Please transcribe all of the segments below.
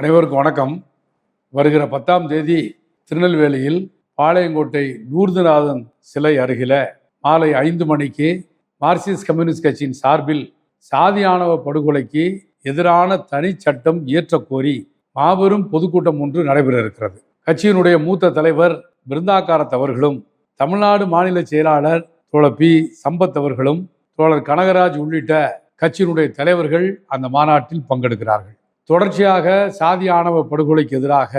அனைவருக்கும் வணக்கம். வருகிற பத்தாம் தேதி திருநெல்வேலியில் பாளையங்கோட்டை நூர்தநாதன் சிலை அருகில மாலை ஐந்து மணிக்கு மார்க்சிஸ்ட் கம்யூனிஸ்ட் கட்சியின் சார்பில் சாதியானவ படுகொலைக்கு எதிரான தனி சட்டம் இயற்றக்கோரி மாபெரும் பொதுக்கூட்டம் ஒன்று நடைபெற இருக்கிறது கட்சியினுடைய மூத்த தலைவர் பிருந்தாகாரத் அவர்களும் தமிழ்நாடு மாநில செயலாளர் தோழர் பி. சம்பத் அவர்களும் தோழர் கனகராஜ் உள்ளிட்ட கட்சியினுடைய தலைவர்கள் அந்த மாநாட்டில் பங்கெடுக்கிறார்கள். தொடர்ச்சியாக சாதி ஆணவ படுகொலைக்கு எதிராக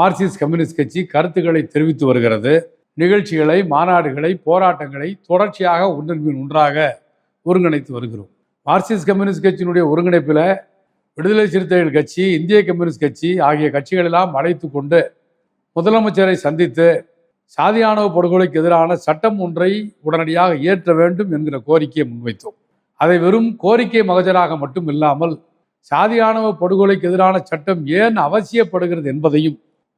மார்க்சிஸ்ட் கம்யூனிஸ்ட் கட்சி கருத்துக்களை தெரிவித்து வருகிறது. நிகழ்ச்சிகளை மாநாடுகளை போராட்டங்களை தொடர்ச்சியாக ஒன்றின் ஒன்றாக ஒருங்கிணைத்து வருகிறோம். மார்க்சிஸ்ட் கம்யூனிஸ்ட் கட்சியினுடைய ஒருங்கிணைப்பில் விடுதலை சிறுத்தைகள் கட்சி இந்திய கம்யூனிஸ்ட் கட்சி ஆகிய கட்சிகளெல்லாம் அழைத்து கொண்டு முதலமைச்சரை சந்தித்து சாதியானவ படுகொலைக்கு எதிரான சட்டம் ஒன்றை உடனடியாக இயற்ற வேண்டும் என்கிற கோரிக்கையை முன்வைத்தோம். அதை வெறும் கோரிக்கை மகஜராக மட்டும் இல்லாமல் சாதியானவ படுகொலைக்கு எதிரான சட்டம் ஏன் அவசியப்படுகிறது என்பதையும்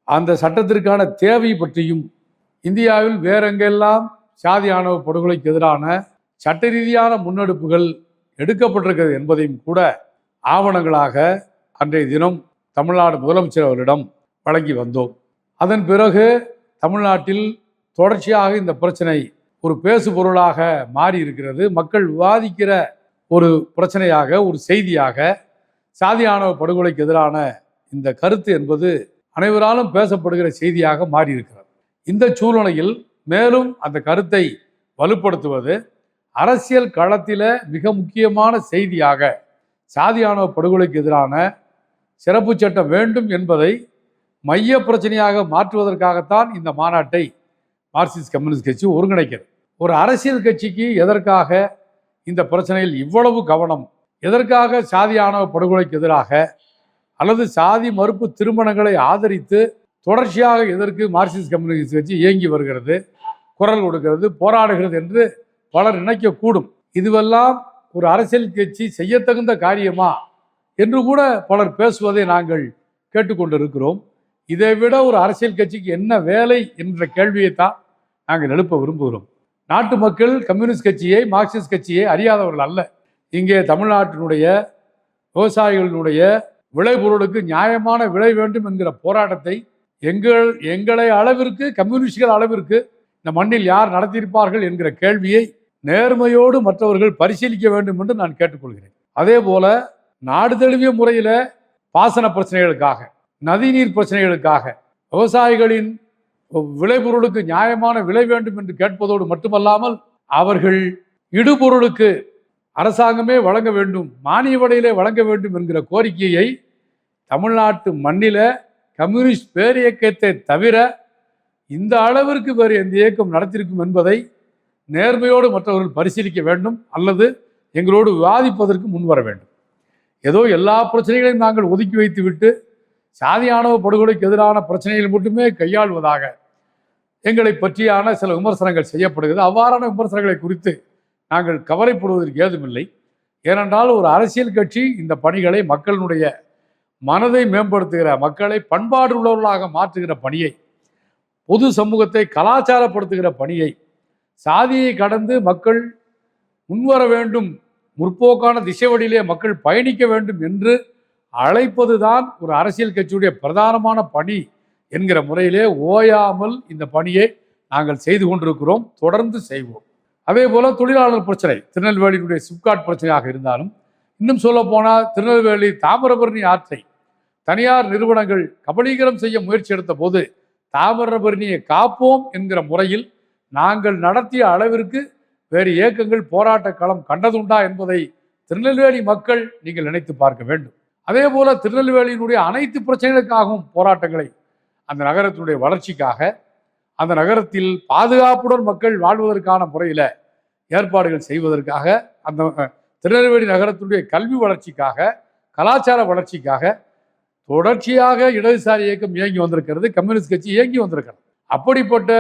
அந்த சட்டத்திற்கான தேவை பற்றியும் இந்தியாவில் வேறெங்கெல்லாம் சாதியானவ படுகொலைக்கு எதிரான சட்ட ரீதியான முன்னெடுப்புகள் எடுக்கப்பட்டிருக்கிறது என்பதையும் கூட ஆவணங்களாக அன்றைய தினம் தமிழ்நாடு முதலமைச்சர் அவரிடம் வழங்கி வந்தோம். அதன் பிறகு தமிழ்நாட்டில் தொடர்ச்சியாக இந்த பிரச்சனை ஒரு பேசு பொருளாக மாறி இருக்கிறது மக்கள் விவாதிக்கிற ஒரு பிரச்சனையாக ஒரு செய்தியாக சாதி ஆணவ படுகொலைக்கு எதிரான இந்த கருத்து என்பது அனைவராலும் பேசப்படுகிற செய்தியாக மாறியிருக்கிறது. இந்த சூழ்நிலையில் மேலும் அந்த கருத்தை வலுப்படுத்துவது அரசியல் களத்தில் மிக முக்கியமான செய்தியாக சாதி ஆணவ படுகொலைக்கு எதிரான சிறப்பு சட்டம் வேண்டும் என்பதை மைய பிரச்சனையாக மாற்றுவதற்காகத்தான் இந்த மாநாட்டை மார்க்சிஸ்ட் கம்யூனிஸ்ட் கட்சி ஒருங்கிணைக்கிறது. ஒரு அரசியல் கட்சிக்கு எதற்காக இந்த பிரச்சனையில் இவ்வளவு கவனம் எதற்காக சாதி ஆணவ படுகொலைக்கு எதிராக அல்லது சாதி மறுப்பு திருமணங்களை ஆதரித்து தொடர்ச்சியாக எதற்கு மார்க்சிஸ்ட் கம்யூனிஸ்ட் கட்சி இயங்கி வருகிறது குரல் கொடுக்கிறது போராடுகிறது என்று பலர் நினைக்கக்கூடும். இதுவெல்லாம் ஒரு அரசியல் கட்சி செய்யத்தகுந்த காரியமா என்று கூட பலர் பேசுவதை நாங்கள் கேட்டுக்கொண்டிருக்கிறோம். இதை விட ஒரு அரசியல் கட்சிக்கு என்ன வேலை என்ற கேள்வியைத்தான் நாங்கள் எழுப்ப விரும்புகிறோம். நாட்டு மக்கள் கம்யூனிஸ்ட் கட்சியை மார்க்சிஸ்ட் கட்சியை அறியாதவர்கள் அல்ல. இங்கே தமிழ்நாட்டினுடைய விவசாயிகளினுடைய விளைபொருளுக்கு நியாயமான விலை வேண்டும் என்கிற போராட்டத்தை எங்கள் எங்களை அளவிற்கு கம்யூனிஸ்டுகள் அளவிற்கு இந்த மண்ணில் யார் நடத்தியிருப்பார்கள் என்கிற கேள்வியை நேர்மையோடு மற்றவர்கள் பரிசீலிக்க வேண்டும் என்று நான் கேட்டுக்கொள்கிறேன். அதே போல நாடு தழுவிய முறையில் பாசன பிரச்சனைகளுக்காக நதிநீர் பிரச்சனைகளுக்காக விவசாயிகளின் விளைபொருளுக்கு நியாயமான விலை வேண்டும் என்று கேட்பதோடு மட்டுமல்லாமல் அவர்கள் இடுபொருளுக்கு அரசாங்கமே வழங்க வேண்டும் மானிய விலையிலே வழங்க வேண்டும் என்கிற கோரிக்கையை தமிழ்நாட்டு மண்ணில கம்யூனிஸ்ட் பேரியக்கத்தை தவிர இந்த அளவிற்கு வேறு எந்த இயக்கம் நடத்தியிருக்கும் என்பதை நேர்மையோடு மற்றவர்கள் பரிசீலிக்க வேண்டும் அல்லது எங்களோடு விவாதிப்பதற்கு முன்வர வேண்டும். ஏதோ எல்லா பிரச்சனைகளையும் நாங்கள் ஒதுக்கி வைத்துவிட்டு சாதி படுகொலைக்கு எதிரான பிரச்சனைகள் மட்டுமே கையாள்வதாக எங்களை பற்றியான சில விமர்சனங்கள் செய்யப்படுகிறது. அவ்வாறான விமர்சனங்களை குறித்து நாங்கள் கவலைப்படுவதற்கு ஏதுமில்லை. ஏனென்றால் ஒரு அரசியல் கட்சி இந்த பணிகளை மக்களினுடைய மனதை மேம்படுத்துகிற மக்களை பண்பாடு உள்ளவர்களாக மாற்றுகிற பணியை பொது சமூகத்தை கலாச்சாரப்படுத்துகிற பணியை சாதியை கடந்து மக்கள் முன்வர வேண்டும் முற்போக்கான திசை வழியிலே மக்கள் பயணிக்க வேண்டும் என்று அழைப்பதுதான் ஒரு அரசியல் கட்சியுடைய பிரதானமான பணி என்கிற முறையிலே ஓயாமல் இந்த பணியை நாங்கள் செய்து கொண்டிருக்கிறோம். தொடர்ந்து செய்வோம். அதே போல் தொழிலாளர் பிரச்சனை திருநெல்வேலியினுடைய சிப்காட் பிரச்சனையாக இருந்தாலும் இன்னும் சொல்ல போனால் திருநெல்வேலி தாமிரபரணி ஆற்றை தனியார் நிறுவனங்கள் கபலீகரம் செய்ய முயற்சி எடுத்த போது தாமிரபரணியை காப்போம் என்கிற முறையில் நாங்கள் நடத்திய அளவிற்கு வேறு இயக்கங்கள் போராட்ட களம் கண்டதுண்டா என்பதை திருநெல்வேலி மக்கள் நீங்கள் நினைத்து பார்க்க வேண்டும். அதே போல திருநெல்வேலியினுடைய அனைத்து பிரச்சனைகளுக்காகவும் போராட்டங்களை அந்த நகரத்தினுடைய வளர்ச்சிக்காக அந்த நகரத்தில் பாதுகாப்புடன் மக்கள் வாழ்வதற்கான முறையில் ஏற்பாடுகள் செய்வதற்காக அந்த திருநெல்வேலி நகரத்தினுடைய கல்வி வளர்ச்சிக்காக கலாச்சார வளர்ச்சிக்காக தொடர்ச்சியாக இடதுசாரி இயக்கம் இயங்கி வந்திருக்கிறது கம்யூனிஸ்ட் கட்சி இயங்கி வந்திருக்கிறது. அப்படிப்பட்ட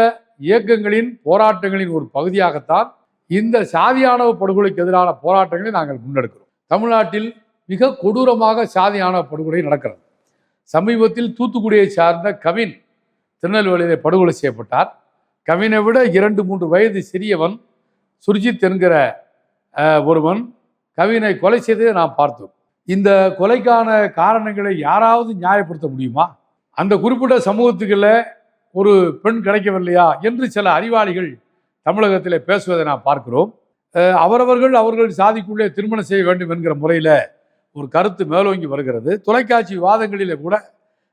இயக்கங்களின் போராட்டங்களின் ஒரு பகுதியாகத்தான் இந்த சாதியானவ படுகொலைக்கு எதிரான போராட்டங்களை நாங்கள் முன்னெடுக்கிறோம். தமிழ்நாட்டில் மிக கொடூரமாக சாதியானவ படுகொலை நடக்கிறது. சமீபத்தில் தூத்துக்குடியை சார்ந்த கவின் திருநெல்வேலியிலே படுகொலை செய்யப்பட்டார். கவினை விட இரண்டு மூன்று வயது சிறியவன் சுர்ஜித் என்கிற ஒருவன் கவினை கொலை செய்ததை நாம் பார்த்தோம். இந்த கொலைக்கான காரணங்களை யாராவது நியாயப்படுத்த முடியுமா? அந்த குறிப்பிட்ட சமூகத்துக்குள்ள ஒரு பெண் கிடைக்கவில்லையா என்று சில அறிவாளிகள் தமிழகத்தில் பேசுவதை நாம் பார்க்கிறோம். அவரவர்கள் அவர்கள் சாதிக்குள்ளே திருமணம் செய்ய வேண்டும் என்கிற முறையில் ஒரு கருத்து மேலோங்கி வருகிறது. தொலைக்காட்சி விவாதங்களிலே கூட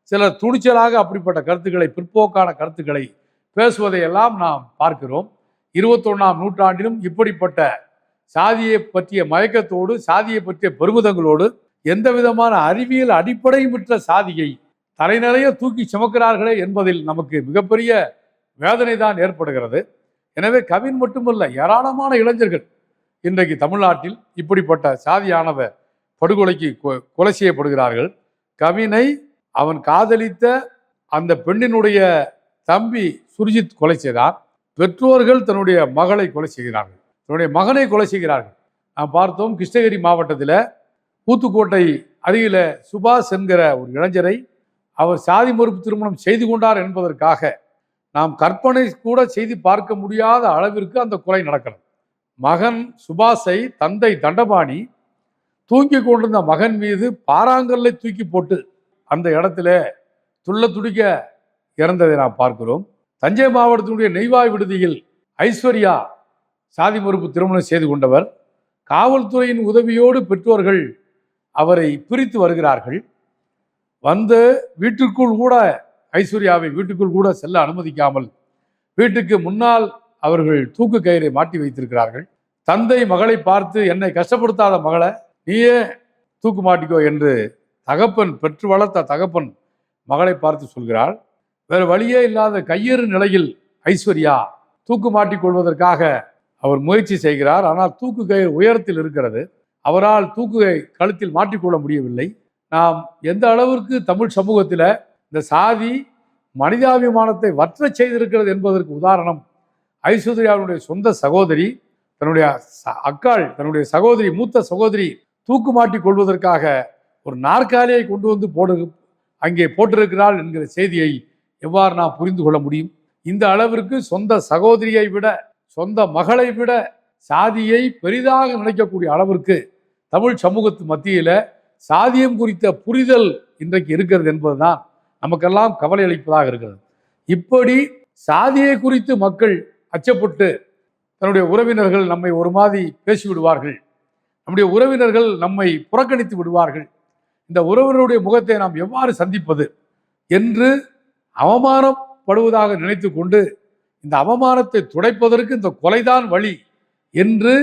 சிலர் துணிச்சலாக அப்படிப்பட்ட கருத்துக்களை பிற்போக்கான கருத்துக்களை பேசுவதையெல்லாம் நாம் பார்க்கிறோம். இருபத்தொன்னாம் நூற்றாண்டிலும் இப்படிப்பட்ட சாதியை பற்றிய மயக்கத்தோடு சாதியை பற்றிய பெருமிதங்களோடு எந்த விதமான அறிவியல் அடிப்படையும் பெற்ற சாதியை தலைநிறைய தூக்கி சுமக்கிறார்களே என்பதில் நமக்கு மிகப்பெரிய வேதனை தான் ஏற்படுகிறது. எனவே கவின் மட்டுமல்ல ஏராளமான இளைஞர்கள் இன்றைக்கு தமிழ்நாட்டில் இப்படிப்பட்ட சாதியானவ படுகொலைக்கு கொ- கொலை செய்யப்படுகிறார்கள். கவினை அவன் காதலித்த அந்த பெண்ணினுடைய தம்பி சுர்ஜித் கொலை செய்தார். பெற்றோர்கள் தன்னுடைய மகளை கொலை செய்கிறார்கள். தன்னுடைய மகனை கொலை செய்கிறார்கள். நாம் பார்த்தோம் கிருஷ்ணகிரி மாவட்டத்தில் ஊத்துக்கோட்டை அருகில சுபாஷ் என்கிற ஒரு இளைஞரை அவர் சாதி மறுப்பு திருமணம் செய்து கொண்டார் என்பதற்காக நாம் கற்பனை கூட செய்து பார்க்க முடியாத அளவிற்கு அந்த கொலை நடக்கிறது. மகன் சுபாஷை தந்தை தண்டபாணி தூக்கி கொண்டிருந்த மகன் மீது பாறாங்கல்லை தூக்கி போட்டு அந்த இடத்துல துள்ள துடிக்க இறந்ததை நாம் பார்க்கிறோம். தஞ்சை மாவட்டத்தினுடைய நெய்வாய் விடுதியில் ஐஸ்வர்யா சாதி மறுப்பு திருமணம் செய்து கொண்டவர் காவல்துறையின் உதவியோடு பெற்றோர்கள் அவரை பிரித்து வருகிறார்கள். வந்து வீட்டுக்குள் கூட ஐஸ்வர்யாவை வீட்டுக்குள் கூட செல்ல அனுமதிக்காமல் வீட்டுக்கு முன்னால் அவர்கள் தூக்கு கயிறை மாட்டி வைத்திருக்கிறார்கள். தந்தை மகளை பார்த்து என்னை கஷ்டப்படுத்தாத மகளை நீயே தூக்கு மாட்டிக்கோ என்று தகப்பன் பெற்று வளர்த்த தகப்பன் மகளை பார்த்து சொல்கிறாள் வேறு வழியே இல்லாத கையேறு நிலையில் ஐஸ்வர்யா தூக்கு மாட்டிக் கொள்வதற்காக அவர் முயற்சி செய்கிறார். ஆனால் தூக்கு கயிறு உயரத்தில் இருக்கிறது. அவரால் தூக்கு கழுத்தில் மாட்டிக்கொள்ள முடியவில்லை. நாம் எந்த அளவிற்கு தமிழ் சமூகத்தில் இந்த சாதி மனிதாபிமானத்தை வற்றச் செய்திருக்கிறது என்பதற்கு உதாரணம் ஐஸ்வர்யாவுடைய சொந்த சகோதரி தன்னுடைய ச- அக்காள் தன்னுடைய சகோதரி மூத்த சகோதரி தூக்கு மாட்டிக் கொள்வதற்காக ஒரு நாற்காலியை கொண்டு வந்து போடு அங்கே போட்டிருக்கிறாள் என்கிற செய்தியை எவ்வாறு நாம் புரிந்து கொள்ள முடியும்? இந்த அளவிற்கு சொந்த சகோதரியை விட சொந்த மகளை விட சாதியை பெரிதாக நினைக்கக்கூடிய அளவிற்கு தமிழ் சமூகத்து மத்தியில் சாதியம் குறித்த புரிதல் இன்றைக்கு இருக்கிறது என்பதுதான் நமக்கெல்லாம் கவலை அளிப்பதாக இருக்கிறது. இப்படி சாதியை குறித்து மக்கள் அச்சப்பட்டு தன்னுடைய உறவினர்கள் நம்மை ஒரு மாதிரி பேசி விடுவார்கள் நம்முடைய உறவினர்கள் நம்மை புறக்கணித்து விடுவார்கள். இந்த உறவினருடைய முகத்தை நாம் எவ்வாறு சந்திப்பது என்று அவமானப்படுவதாக நினைத்து கொண்டு இந்த அவமானத்தை துடைப்பதற்கு இந்த கொலைதான் வழி என்று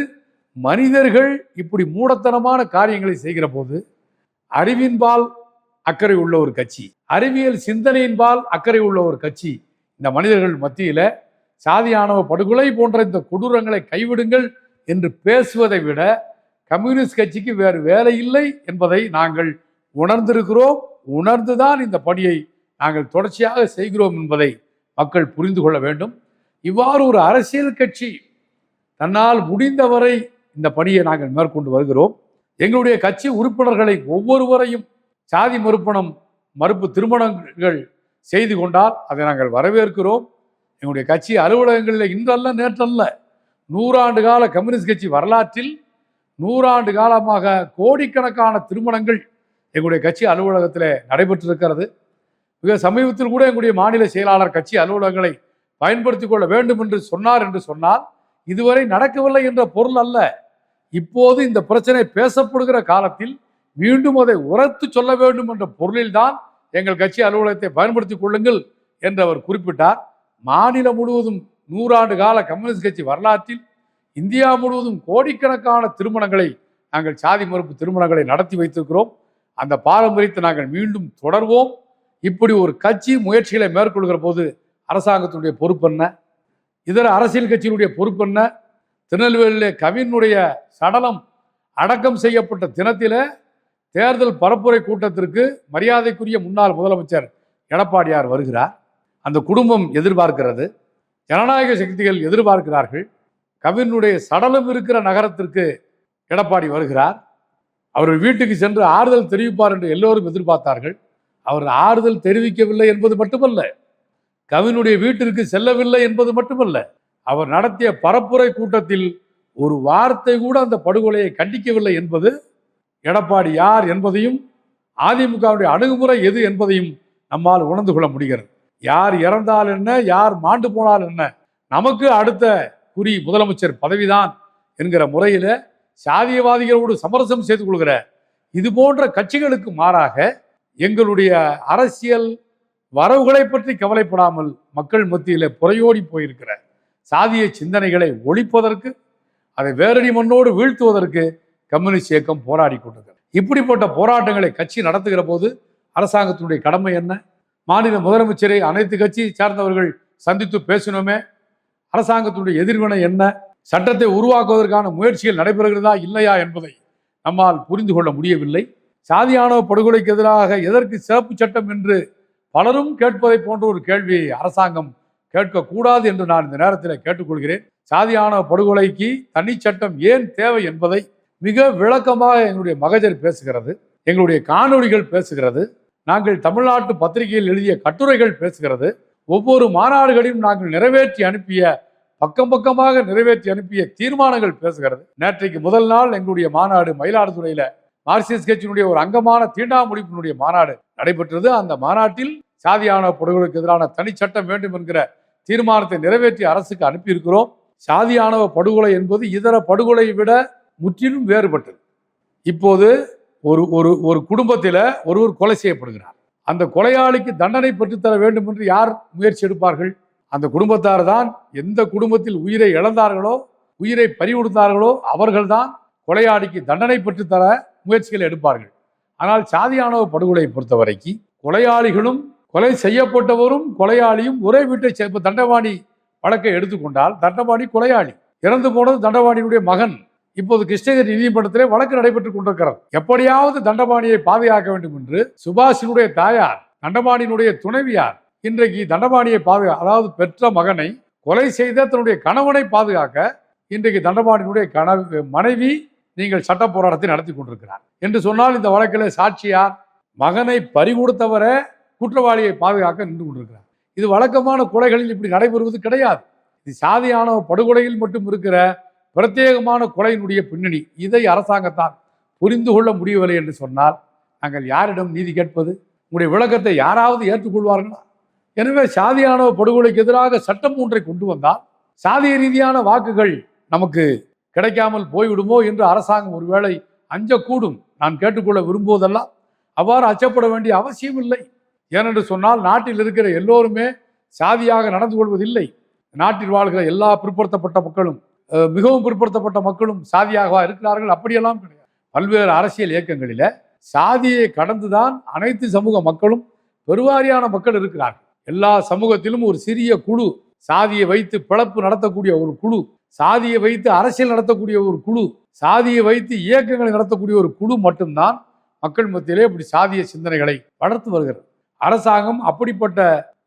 மனிதர்கள் இப்படி மூடத்தனமான காரியங்களை செய்கிற போது அறிவின்பால் அக்கறை உள்ள ஒரு கட்சி அறிவியல் சிந்தனையின்பால் அக்கறை உள்ள ஒரு கட்சி இந்த மனிதர்கள் மத்தியில் சாதியானவ படுகொலை போன்ற இந்த கொடூரங்களை கைவிடுங்கள் என்று பேசுவதை விட கம்யூனிஸ்ட் கட்சிக்கு வேறு வேலை இல்லை என்பதை நாங்கள் உணர்ந்திருக்கிறோம் உணர்ந்துதான் இந்த பணியை நாங்கள் தொடர்ச்சியாக செய்கிறோம் என்பதை மக்கள் புரிந்து கொள்ள வேண்டும். இவ்வாறு ஒரு அரசியல் கட்சி தன்னால் முடிந்தவரை இந்த பணியை நாங்கள் மேற்கொண்டு வருகிறோம். எங்களுடைய கட்சி உறுப்பினர்களை ஒவ்வொருவரையும் சாதி மறுப்பணம் மறுப்பு திருமணங்கள் செய்து கொண்டால் அதை நாங்கள் வரவேற்கிறோம். எங்களுடைய கட்சி அலுவலகங்களில் இன்றல்ல நேற்றல்ல. நூறாண்டு கால கம்யூனிஸ்ட் கட்சி வரலாற்றில் நூறாண்டு காலமாக கோடிக்கணக்கான திருமணங்கள் எங்களுடைய கட்சி அலுவலகத்தில் நடைபெற்றிருக்கிறது. மிக சமீபத்தில் கூட எங்களுடைய மாநில செயலாளர் கட்சி அலுவலகங்களை பயன்படுத்தி கொள்ள வேண்டும் என்று சொன்னார் என்று சொன்னால் இதுவரை நடக்கவில்லை என்ற பொருள் அல்ல. இப்போது இந்த பிரச்சனை பேசப்படுகிற காலத்தில் மீண்டும் அதை உரத்து சொல்ல வேண்டும் என்ற பொருளில்தான் எங்கள் கட்சி அலுவலகத்தை பயன்படுத்திக் கொள்ளுங்கள் என்று அவர் குறிப்பிட்டார். மாநிலம் முழுவதும் நூறாண்டு கால கம்யூனிஸ்ட் கட்சி வரலாற்றில் இந்தியா முழுவதும் கோடிக்கணக்கான திருமணங்களை நாங்கள் சாதி மறுப்பு திருமணங்களை நடத்தி வைத்திருக்கிறோம். அந்த பாரம்பரியத்தை நாங்கள் மீண்டும் தொடர்வோம். இப்படி ஒரு கட்சி முயற்சிகளை மேற்கொள்கிற போது அரசாங்கத்தினுடைய பொறுப்பு என்ன? இதர அரசியல் கட்சியினுடைய பொறுப்பு என்ன? திருநெல்வேலியிலே கவினுடைய சடலம் அடக்கம் செய்யப்பட்ட தினத்தில் தேர்தல் பரப்புரை கூட்டத்திற்கு மரியாதைக்குரிய முன்னாள் முதலமைச்சர் எடப்பாடியார் வருகிறார். அந்த குடும்பம் எதிர்பார்க்கிறது. ஜனநாயக சக்திகள் எதிர்பார்க்கிறார்கள். கவினுடைய சடலம் இருக்கிற நகரத்திற்கு எடப்பாடி வருகிறார். அவர் வீட்டுக்கு சென்று ஆறுதல் தெரிவிப்பார் என்று எல்லோரும் எதிர்பார்த்தார்கள். அவர் ஆறுதல் தெரிவிக்கவில்லை என்பது மட்டுமல்ல. கவினுடைய வீட்டிற்கு செல்லவில்லை என்பது மட்டுமல்ல. அவர் நடத்திய பரப்புரை கூட்டத்தில் ஒரு வார்த்தை கூட அந்த படுகொலையை கண்டிக்கவில்லை என்பது எடப்பாடி யார் என்பதையும் அதிமுகவுடைய அணுகுமுறை எது என்பதையும் நம்மால் உணர்ந்து கொள்ள முடிகிறது. யார் இறந்தால் என்ன யார் மாண்டு போனால் என்ன? நமக்கு அடுத்த குறி முதலமைச்சர் பதவிதான் என்கிற முறையில் சாதியவாதிகளோடு சமரசம் செய்து கொள்கிற இது போன்ற கட்சிகளுக்கு மாறாக எங்களுடைய அரசியல் வரவுகளை பற்றி கவலைப்படாமல் மக்கள் மத்தியில் புறையோடி போயிருக்கிற சாதிய சிந்தனைகளை ஒழிப்பதற்கு அதை வேரடி மண்ணோடு வீழ்த்துவதற்கு கம்யூனிஸ்ட் இயக்கம் போராடி கொண்டிருக்கிறது. இப்படிப்பட்ட போராட்டங்களை கட்சி நடத்துகிற போது அரசாங்கத்தினுடைய கடமை என்ன? மாநில முதலமைச்சரை அனைத்து கட்சியை சார்ந்தவர்கள் சந்தித்து பேசணுமே அரசாங்கத்தினுடைய எதிர்வினை என்ன? சட்டத்தை உருவாக்குவதற்கான முயற்சிகள் நடைபெறுகிறதா இல்லையா என்பதை நம்மால் புரிந்து கொள்ள முடியவில்லை. சாதியானவ படுகொலைக்கு எதிராக எதற்கு சிறப்பு சட்டம் என்று பலரும் கேட்பதை போன்ற ஒரு கேள்வியை அரசாங்கம் கேட்கக்கூடாது என்று நான் இந்த நேரத்தில் கேட்டுக்கொள்கிறேன். சாதியானவ படுகொலைக்கு தனி சட்டம் ஏன் தேவை என்பதை மிக விளக்கமாக எங்களுடைய மகஜர் பேசுகிறது எங்களுடைய காணொளிகள் பேசுகிறது நாங்கள் தமிழ்நாட்டு பத்திரிகையில் எழுதிய கட்டுரைகள் பேசுகிறது ஒவ்வொரு மாநாடுகளையும் நாங்கள் நிறைவேற்றி அனுப்பிய பக்கம் பக்கமாக நிறைவேற்றி அனுப்பிய தீர்மானங்கள் பேசுகிறது. நேற்றைக்கு முதல் நாள் எங்களுடைய மாநாடு மயிலாடுதுறையில மார்க்சிஸ்ட் கட்சியினுடைய ஒரு அங்கமான தீண்டாமுடிப்பினுடைய மாநாடு நடைபெற்றது. அந்த மாநாட்டில் சாதியான படுகொலைக்கு எதிரான தனி சட்டம் வேண்டும் என்கிற தீர்மானத்தை நிறைவேற்றி அரசுக்கு அனுப்பியிருக்கிறோம். சாதியானவ படுகொலை என்பது இதர படுகொலையை விட முற்றிலும் வேறுபட்டது. இப்போது ஒரு ஒரு ஒரு குடும்பத்தில் ஒருவர் கொலை செய்யப்படுகிறார். அந்த கொலையாளிக்கு தண்டனை பெற்றுத்தர வேண்டும் என்று யார் முயற்சி எடுப்பார்கள்? அந்த குடும்பத்தார் தான் எந்த குடும்பத்தில் உயிரை இழந்தார்களோ உயிரை பறிவுடுத்தார்களோ அவர்கள்தான் கொலையாளிக்கு தண்டனை பெற்றுத்தர முயற்சிகள் எடுப்பார்கள். ஆனால் சாதியானவ படுகொலையை பொறுத்தவரைக்கு கொலையாளிகளும் கொலை செய்யப்பட்டவரும் கொலையாளியும் ஒரே வீட்டை சேர்ப்ப தண்டவாணி வழக்கை எடுத்துக்கொண்டால் தண்டவாணி கொலையாளி. இறந்து போனது தண்டவாணியினுடைய மகன். இப்போது கிருஷ்ணகிரி நீதிமன்றத்திலே வழக்கு நடைபெற்றுக் கொண்டிருக்கிறது. எப்படியாவது தண்டபாணியை பாதுகாக்க வேண்டும் என்று சுபாஷினுடைய தாயார் தண்டபாணியினுடைய துணைவியார் இன்றைக்கு தண்டபாணியை பாதுகா அதாவது பெற்ற மகனை கொலை செய்த தன்னுடைய கணவனை பாதுகாக்க இன்றைக்கு தண்டபாணியினுடைய கனவு மனைவி நீங்கள் சட்ட போராட்டத்தை நடத்தி கொண்டிருக்கிறார். என்று சொன்னால் இந்த வழக்கில் சாட்சியார் மகனை பறிகொடுத்தவரே குற்றவாளியை பாதுகாக்க நின்று கொண்டிருக்கிறார். இது வழக்கமான கொலைகளில் இப்படி நடைபெறுவது கிடையாது. இது சாதியான படுகொலையில் மட்டும் இருக்கிற பிரத்யேகமான கொலையினுடைய பின்னணி. இதை அரசாங்கத்தால் புரிந்து கொள்ள முடியவில்லை என்று சொன்னால் நாங்கள் யாரிடம் நீதி கேட்பது? உங்களுடைய விளக்கத்தை யாராவது ஏற்றுக்கொள்வார்களா? எனவே சாதியானவ படுகொலைக்கு எதிராக சட்டம் ஒன்றை கொண்டு வந்தால் சாதிய ரீதியான வாக்குகள் நமக்கு கிடைக்காமல் போய்விடுமோ என்று அரசாங்கம் ஒருவேளை அஞ்சக்கூடும். நான் கேட்டுக்கொள்ள விரும்புவதெல்லாம் அவ்வாறு அச்சப்பட வேண்டிய அவசியம் இல்லை ஏனென்று சொன்னால் நாட்டில் இருக்கிற எல்லோருமே சாதியாக நடந்து கொள்வதில்லை. நாட்டில் வாழ்கிற எல்லா பிற்படுத்தப்பட்ட மக்களும் மிகவும் பிற்படுத்தப்பட்ட மக்களும் சாதியாக இருக்கிறார்கள்? அப்படியெல்லாம் கிடையாது. பல்வேறு அரசியல் இயக்கங்களில சாதியை கடந்துதான் அனைத்து சமூக மக்களும் பெருவாரியான மக்கள் இருக்கிறார்கள். எல்லா சமூகத்திலும் ஒரு சிறிய குழு சாதியை வைத்து பிழப்பு நடத்தக்கூடிய ஒரு குழு சாதியை வைத்து அரசியல் நடத்தக்கூடிய ஒரு குழு சாதியை வைத்து இயக்கங்களை நடத்தக்கூடிய ஒரு குழு மட்டும்தான் மக்கள் மத்தியிலே இப்படி சாதிய சிந்தனைகளை வளர்த்து வருகிறது. அரசாங்கம் அப்படிப்பட்ட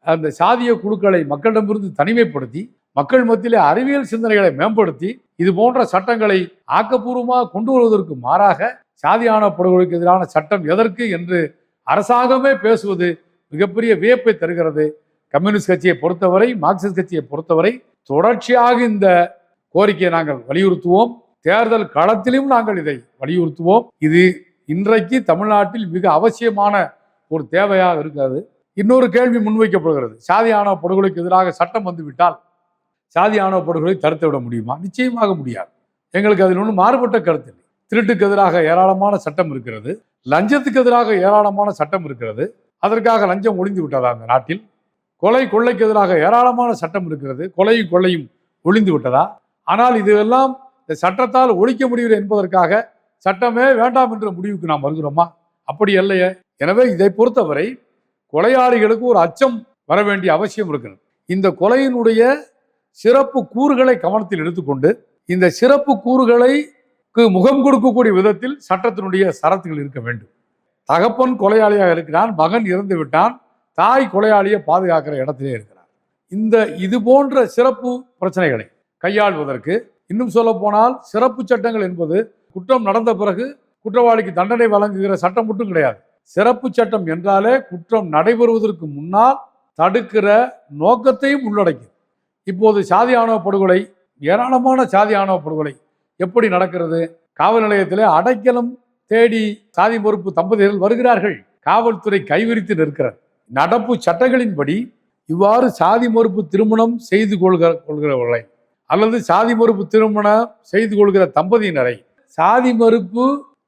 அந்த சாதிய குழுக்களை மக்களிடமிருந்து தனிமைப்படுத்தி மக்கள் மத்தியிலே அறிவியல் சிந்தனைகளை மேம்படுத்தி இது போன்ற சட்டங்களை ஆக்கப்பூர்வமாக கொண்டு வருவதற்கு மாறாக சாதியான படுகொலைக்கு எதிரான சட்டம் எதற்கு என்று அரசாங்கமே பேசுவது மிகப்பெரிய வியப்பை தருகிறது. கம்யூனிஸ்ட் கட்சியை பொறுத்தவரை மார்க்சிஸ்ட் கட்சியை பொறுத்தவரை தொடர்ச்சியாக இந்த கோரிக்கையை நாங்கள் வலியுறுத்துவோம். தேர்தல் களத்திலும் நாங்கள் இதை வலியுறுத்துவோம். இது இன்றைக்கு தமிழ்நாட்டில் மிக அவசியமான ஒரு தேவையாக இருக்கிறது. இன்னொரு கேள்வி முன்வைக்கப்படுகிறது. சாதி ஆணவ படுகொலைக்கு எதிராக சட்டம் வந்துவிட்டால் சாதி ஆணவ படுகொலை தடுத்து விட முடியுமா? நிச்சயமாக முடியாது. எங்களுக்கு அதில் ஒன்றும் மாறுபட்ட கருத்து இல்லை. திருட்டுக்கு எதிராக ஏராளமான சட்டம் இருக்கிறது. லஞ்சத்துக்கு எதிராக ஏராளமான சட்டம் இருக்கிறது. அதற்காக லஞ்சம் ஒளிந்து விட்டதா அந்த நாட்டில்? கொலை கொள்ளைக்கு எதிராக ஏராளமான சட்டம் இருக்கிறது. கொலையும் கொள்ளையும் ஒளிந்து விட்டதா? ஆனால் இதுவெல்லாம் இந்த சட்டத்தால் ஒழிக்க முடியவில்லை என்பதற்காக சட்டமே வேண்டாம் என்ற முடிவுக்கு நாம் வருகிறோமா? அப்படி இல்லையே எனவே இதை பொறுத்தவரை கொலையாளிகளுக்கு ஒரு அச்சம் வர வேண்டிய அவசியம் இருக்கிறது. இந்த கொலையினுடைய சிறப்பு கூறுகளை கவனத்தில் எடுத்துக்கொண்டு இந்த சிறப்பு கூறுகளை முகம் கொடுக்கக்கூடிய விதத்தில் சட்டத்தினுடைய சரத்துகள் இருக்க வேண்டும். தகப்பன் கொலையாளியாக இருக்கிறான் மகன் இறந்து விட்டான் தாய் கொலையாளியை பாதுகாக்கிற இடத்திலே இருக்கிறார். இந்த இது போன்ற சிறப்பு பிரச்சனைகளை கையாள்வதற்கு இன்னும் சொல்ல போனால் சிறப்பு சட்டங்கள் என்பது குற்றம் நடந்த பிறகு குற்றவாளிக்கு தண்டனை வழங்குகிற சட்டம் மட்டும் கிடையாது. சிறப்பு சட்டம் என்றாலே குற்றம் நடைபெறுவதற்கு முன்னால் தடுக்கிற நோக்கத்தையும் உள்ளடக்கி இப்போது சாதி ஆணவ படுகொலை ஏராளமான சாதி ஆணவ படுகொலை எப்படி நடக்கிறது? காவல் நிலையத்தில் அடைக்கலம் தேடி சாதி மறுப்பு தம்பதிகள் வருகிறார்கள். காவல்துறை கைவிரித்து நிற்கிறது. நடப்பு சட்டங்களின்படி இவ்வாறு சாதி மறுப்பு திருமணம் செய்து கொள்கிற கொள்கிறவர்களை அல்லது சாதி மறுப்பு திருமணம் செய்து கொள்கிற தம்பதியினரை சாதி மறுப்பு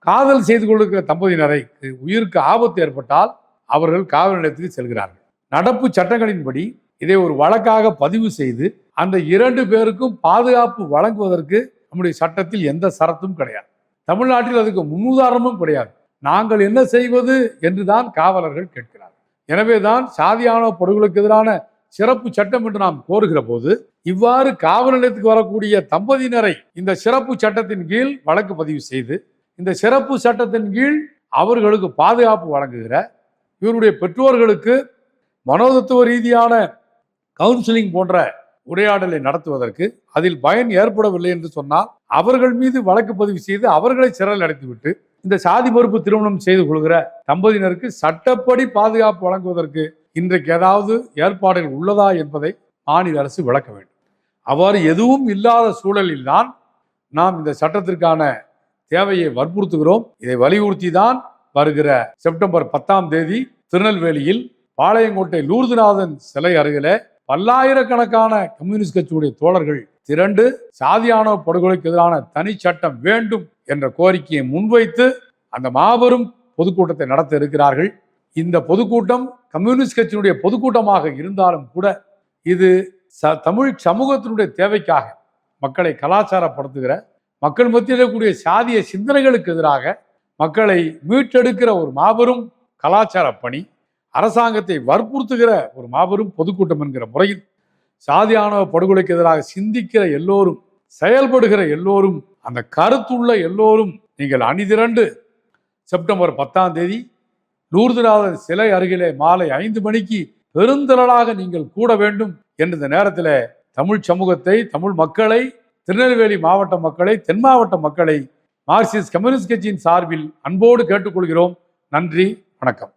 காதல் செய்து கொள்கிற தம்பதியினரைக்கு உயிருக்கு ஆபத்து ஏற்பட்டால் அவர்கள் காவல் நிலையத்துக்கு செல்கிறார்கள். நடப்பு சட்டங்களின்படி இதை ஒரு வழக்காக பதிவு செய்து அந்த இரண்டு பேருக்கும் பாதுகாப்பு வழங்குவதற்கு நம்முடைய சட்டத்தில் எந்த சரத்தும் கிடையாது. தமிழ்நாட்டில் அதுக்கு முன்னுதாரணமும் கிடையாது. நாங்கள் என்ன செய்வது என்றுதான் காவலர்கள் கேட்கிறார் எனவே தான் சாதியான படுகொலைக்கு எதிரான சிறப்பு சட்டம் என்று நாம் கோருகிற போது இவ்வாறு காவல் நிலையத்துக்கு வரக்கூடிய தம்பதியினரை இந்த சிறப்பு சட்டத்தின் கீழ் வழக்கு பதிவு செய்து இந்த சிறப்பு சட்டத்தின் கீழ் அவர்களுக்கு பாதுகாப்பு வழங்குகிற இவருடைய பெற்றோர்களுக்கு மனோதத்துவ ரீதியான கவுன்சிலிங் போன்ற உரையாடலை நடத்துவதற்கு அதில் பயன் ஏற்படவில்லை என்று சொன்னால் அவர்கள் மீது வழக்கு பதிவு செய்து அவர்களை சிறையில் அடைத்துவிட்டு இந்த சாதி மறுப்பு திருமணம் செய்து கொள்கிற தம்பதியினருக்கு சட்டப்படி பாதுகாப்பு வழங்குவதற்கு இன்றைக்கு ஏதாவது ஏற்பாடுகள் உள்ளதா என்பதை மாநில அரசு விளக்க வேண்டும். அவ்வாறு எதுவும் இல்லாத சூழலில் தான் நாம் இந்த சட்டத்திற்கான தேவையை வற்புறுத்துகிறோம். இதை வலியுறுத்தி தான் வருகிற செப்டம்பர் பத்தாம் தேதி திருநெல்வேலியில் பாளையங்கோட்டை லூர்துநாதன் சிலை அருகிலே பல்லாயிரக்கணக்கான கம்யூனிஸ்ட் கட்சியுடைய தோழர்கள் திரண்டு சாதியானவ படுகொலைக்கு எதிரான தனி சட்டம் வேண்டும் என்ற கோரிக்கையை முன்வைத்து அந்த மாபெரும் பொதுக்கூட்டத்தை நடத்த இருக்கிறார்கள். இந்த பொதுக்கூட்டம் கம்யூனிஸ்ட் கட்சியினுடைய பொதுக்கூட்டமாக இருந்தாலும் கூட இது ச தமிழ் சமூகத்தினுடைய தேவைக்காக மக்களை கலாச்சாரப்படுத்துகிற மக்கள் மத்தியில் இருக்கக்கூடிய சாதிய சிந்தனைகளுக்கு எதிராக மக்களை மீட்டெடுக்கிற ஒரு மாபெரும் கலாச்சார பணி. அரசாங்கத்தை வற்புறுத்துகிற ஒரு மாபெரும் பொதுக்கூட்டம் என்கிற முறையில் சாதியானவ படுகொலைக்கு எதிராக சிந்திக்கிற எல்லோரும் செயல்படுகிற எல்லோரும் அந்த கருத்துள்ள எல்லோரும் நீங்கள் அணிதிரண்டு செப்டம்பர் பத்தாம் தேதி லூர்துநாதன் சிலை அருகிலே மாலை ஐந்து மணிக்கு பெருந்திரளாக நீங்கள் கூட வேண்டும் என்ற இந்த நேரத்தில் தமிழ் சமூகத்தை தமிழ் மக்களை திருநெல்வேலி மாவட்ட மக்களை தென் மாவட்ட மக்களை மார்க்சிஸ்ட் கம்யூனிஸ்ட் கட்சியின் சார்பில் அன்போடு கேட்டுக்கொள்கிறோம். நன்றி வணக்கம்.